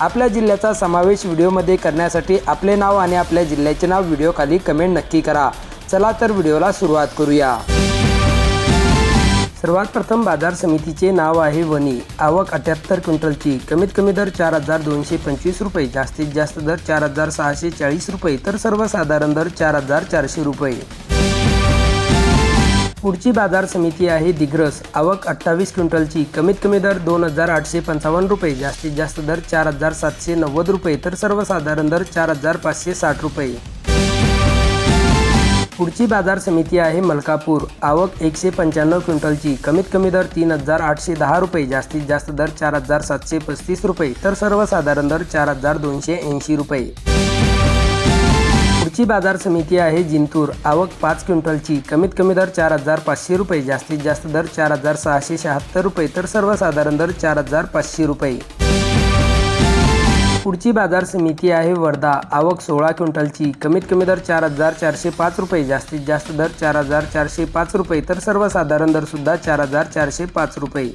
आपल्या जिल्ह्याचा समावेश व्हिडिओमध्ये करण्यासाठी आपले नाव आणि आपल्या जिल्ह्याचे नाव व्हिडिओखाली कमेंट नक्की करा. चला तर व्हिडिओला सुरुवात करूया. सर्वात प्रथम बाजार समितीचे नाव आहे वनी आवक अठ्याहत्तर क्विंटलची. कमीत कमी दर चार हजार दोनशे पंचवीस रुपये. जास्तीत जास्त दर चार हजार सहाशे चाळीस रुपये. तर सर्वसाधारण दर चार हजार चारशे रुपये. पुढची बाजार समिती आहे दिग्रस. आवक अठ्ठावीस क्विंटलची. कमीत कमी दर दोन हजार आठशे पंचावन्न रुपये. जास्तीत जास्त दर चार हजार सातशे नव्वद रुपये. तर सर्वसाधारण दर चार हजार पाचशे साठ रुपये. पुढची बाजार समिती आहे मलकापूर. आवक एकशे पंच्याण्णव क्विंटलची. कमीत कमी दर तीन हजार आठशे दहा रुपये. जास्तीत जास्त दर चार हजार सातशे पस्तीस रुपये. तर सर्वसाधारण दर चार हजार दोनशे ऐंशी रुपये. पुढची बाजार समिती आहे जिंतूर. आवक पाच क्विंटलची. कमीत कमी दर चार हजार पाचशे रुपये. जास्तीत जास्त दर चार हजार सहाशे शहात्तर रुपये. तर सर्वसाधारण दर चार हजार पाचशे रुपये. पुढची बाजार समिती आहे वर्धा. आवक सोळा क्विंटलची. कमीत कमी दर चार हजार चारशे पाच रुपये. जास्तीत जास्त दर चार हजार चारशे पाच रुपये. तर सर्वसाधारण दर सुद्धा चार हजार चारशे पाच रुपये.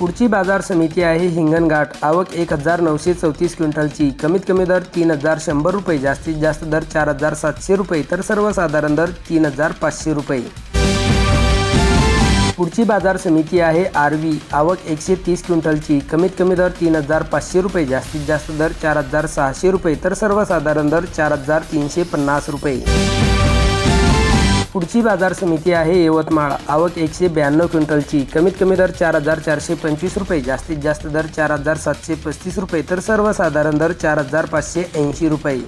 पुढची बाजार समिती आहे हिंगणघाट आवक एक हजार नऊशे चौतीस क्विंटलची. कमीत कमी दर तीन हजार शंभर रुपये. जास्तीत जास्त दर चार हजार सातशे रुपये. तर सर्वसाधारण दर तीन हजार पाचशे रुपये. पुढची बाजार समिती आहे आरवी आवक एकशे तीस क्विंटलची. कमीत कमी दर तीन हजार पाचशे रुपये. जास्तीत जास्त दर चार हजार सहाशे रुपये. तर सर्वसाधारण दर चार हजार तीनशे पन्नास रुपये. पुढची बाजार समिती आहे यवतमाळ. आवक एकशे ब्याण्णव क्विंटलची. कमीत कमी दर चार हजार चारशे पंचवीस रुपये. जास्तीत जास्त दर चार हजार सातशे पस्तीस रुपये. तर सर्वसाधारण दर चार हजार पाचशे ऐंशी रुपये.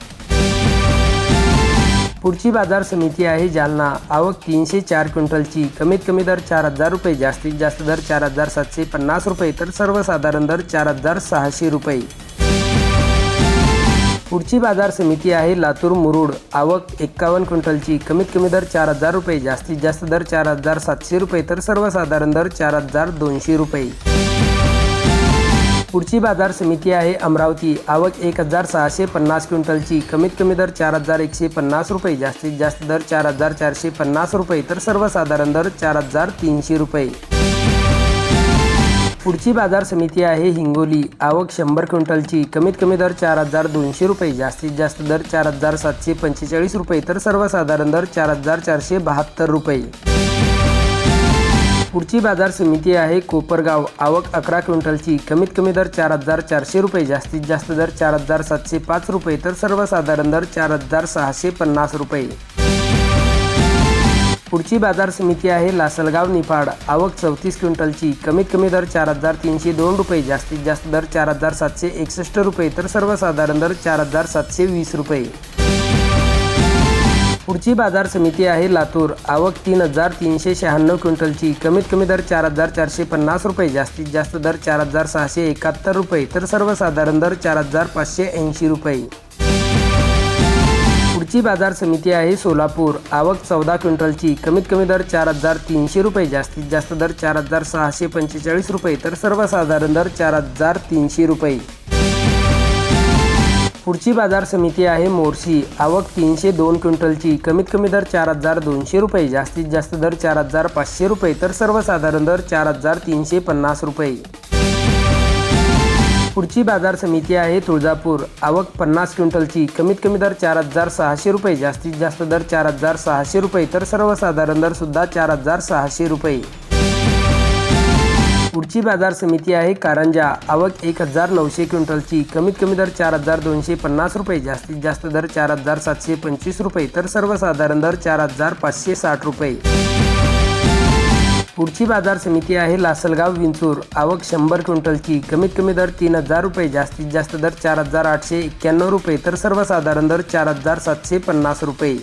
पुढची बाजार समिती आहे जालना. आवक तीनशे चार क्विंटलची. कमीत कमी दर चार हजार रुपये. जास्तीत जास्त दर चार हजार सातशे पन्नास रुपये. तर सर्वसाधारण दर चार हजार सहाशे रुपये. पुढची बाजार समिती आहे लातूर मुरुड. आवक एक्कावन्न क्विंटलची. कमीत कमी दर चार हजार रुपये. जास्तीत जास्त दर चार हजार सातशे रुपये. तर सर्वसाधारण दर चार हजार दोनशे रुपये. पुढची बाजार समिती आहे अमरावती. आवक एक हजार सहाशे पन्नास क्विंटलची. कमीत कमी दर चार हजार एकशे पन्नास रुपये. जास्तीत जास्त दर चार हजार चारशे पन्नास रुपये. तर सर्वसाधारण दर चार हजार तीनशे रुपये. पुढची बाजार समिती आहे हिंगोली. आवक शंभर क्विंटलची. कमीत कमी दर चार हजार दोनशे रुपये. जास्तीत जास्त दर चार हजार सातशे पंचेचाळीस रुपये. तर सर्वसाधारण दर चार हजार चारशे बहात्तर रुपये. पुढची बाजार समिती आहे कोपरगाव. आवक अकरा क्विंटलची. कमीत कमी दर चार हजार चारशे रुपये. जास्तीत जास्त दर चार हजार सातशे पाच रुपये. तर सर्वसाधारण दर चार हजार सहाशे पन्नास रुपये. पुढची बाजार समिती आहे लासलगाव निफाड. आवक चौतीस क्विंटलची. कमीत कमी दर चार हजार तीनशे दोन रुपये. जास्तीत जास्त दर चार हजार सातशे एकसष्ट रुपये. तर सर्वसाधारण दर चार हजार सातशे वीस रुपये. पुढची बाजार समिती आहे लातूर. आवक तीन हजार तीनशे शहाण्णव क्विंटलची. कमीत कमी दर चार हजार चारशे पन्नास रुपये. जास्तीत जास्त दर चार हजार सहाशे एकाहत्तर रुपये. तर सर्वसाधारण दर चार हजार पाचशे ऐंशी रुपये. पुढची बाजार समिती आहे सोलापूर. आवक चौदा क्विंटलची. कमीत कमी दर चार हजार तीनशे रुपये. जास्तीत जास्त दर चार हजार सहाशे पंचेचाळीस रुपये. तर सर्वसाधारण दर चार हजार तीनशे रुपये. पुढची बाजार समिती आहे मोर्शी. आवक तीनशे दोन क्विंटलची. कमीत कमी दर चार हजार दोनशे रुपये. जास्तीत जास्त दर चार हजार पाचशे रुपये. तर सर्वसाधारण दर चार हजार तीनशे पन्नास रुपये. पुढची बाजार समिती आहे तुळजापूर. आवक पन्नास क्विंटलची. कमीत कमी दर चार हजार सहाशे रुपये. जास्तीत जास्त दर चार हजार सहाशे रुपये. तर सर्वसाधारण दर सुद्धा चार हजार सहाशे रुपये. पुढची बाजार समिती आहे कारंजा. आवक एक हजार नऊशे क्विंटलची. कमीत कमी दर चार हजार दोनशे पन्नास रुपये. जास्तीत जास्त दर चार हजार सातशे पंचवीस रुपये. तर सर्वसाधारण दर चार हजार पाचशे साठ रुपये. पुढची बाजार समिती आहे लासलगाव विंचूर. आवक शंभर क्विंटलची. कमीत कमी दर तीन हजार रुपये जास्तीत जास्त दर चार हजार आठशे एक्क्याण्णव रुपये तर सर्वसाधारण दर चार हजार सातशे पन्नास रुपये.